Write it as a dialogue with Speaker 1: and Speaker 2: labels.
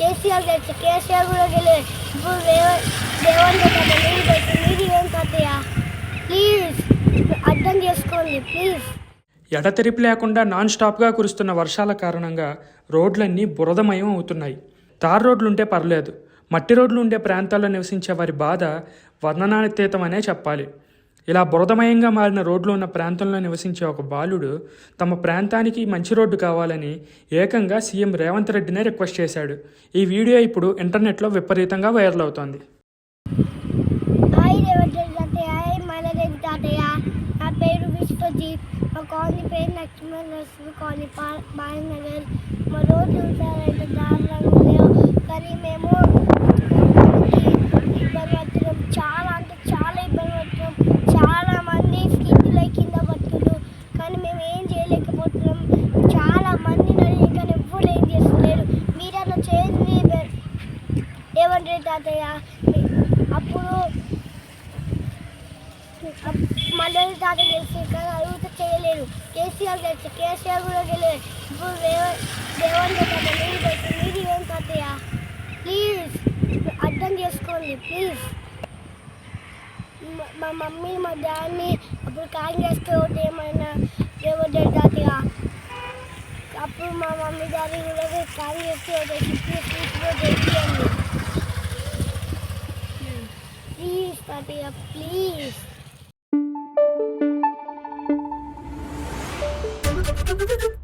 Speaker 1: కేసీఆర్ గెలిచి కేసీఆర్ కూడా గెలిచి ఇప్పుడు రేవంత్ రెడ్డి అన్న మీరు మీరు ఏం తాతయ్య ప్లీజ్ అర్థం చేసుకోండి ప్లీజ్.
Speaker 2: ఎడతెరిపి లేకుండా నాన్ స్టాప్గా కురుస్తున్న వర్షాల కారణంగా రోడ్లన్నీ బురదమయం అవుతున్నాయి. తార్ రోడ్లుంటే పర్లేదు. మట్టి రోడ్లు ఉండే ప్రాంతాల్లో నివసించే వారి బాధ వర్ణనాతీతమనే చెప్పాలి. ఇలా బురదమయంగా మారిన రోడ్లు ఉన్న ప్రాంతంలో నివసించే ఒక బాలుడు తమ ప్రాంతానికి మంచి రోడ్డు కావాలని ఏకంగా సీఎం రేవంత్ రెడ్డినే రిక్వెస్ట్ చేశాడు. ఈ వీడియో ఇప్పుడు ఇంటర్నెట్లో విపరీతంగా వైరల్ అవుతోంది.
Speaker 1: హాయ్ హాయ్ నా పేరు మా కాలనీ పేరు లక్ష్మీ కాలనీ బాలనగర్. మా రోడ్లు దారుణంగా రేవంత్ తాతయ్య. అప్పుడు మళ్ళీ తాత గెలిచి అడుగుత అడుగుతూ చేయలేరు కేసీఆర్ గెలిచి కేసీఆర్ కూడా గెలవే ఇప్పుడు రేవంత్ రేవంత్ రెడ్డి అన్న మీరు గెలిచి ఏం తాతయ్య? ప్లీజ్ అర్థం చేసుకోండి ప్లీజ్. మా మమ్మీ మా డాడీని అప్పుడు కాంగ్రెస్కి ఒకటి ఏమైనా రేవంత్ తాతయ్య? అప్పుడు మా మమ్మీ డాడీ కూడా కాంగ్రెస్కి ఓటు వేసి please please. Papia, ya, please. Thank you.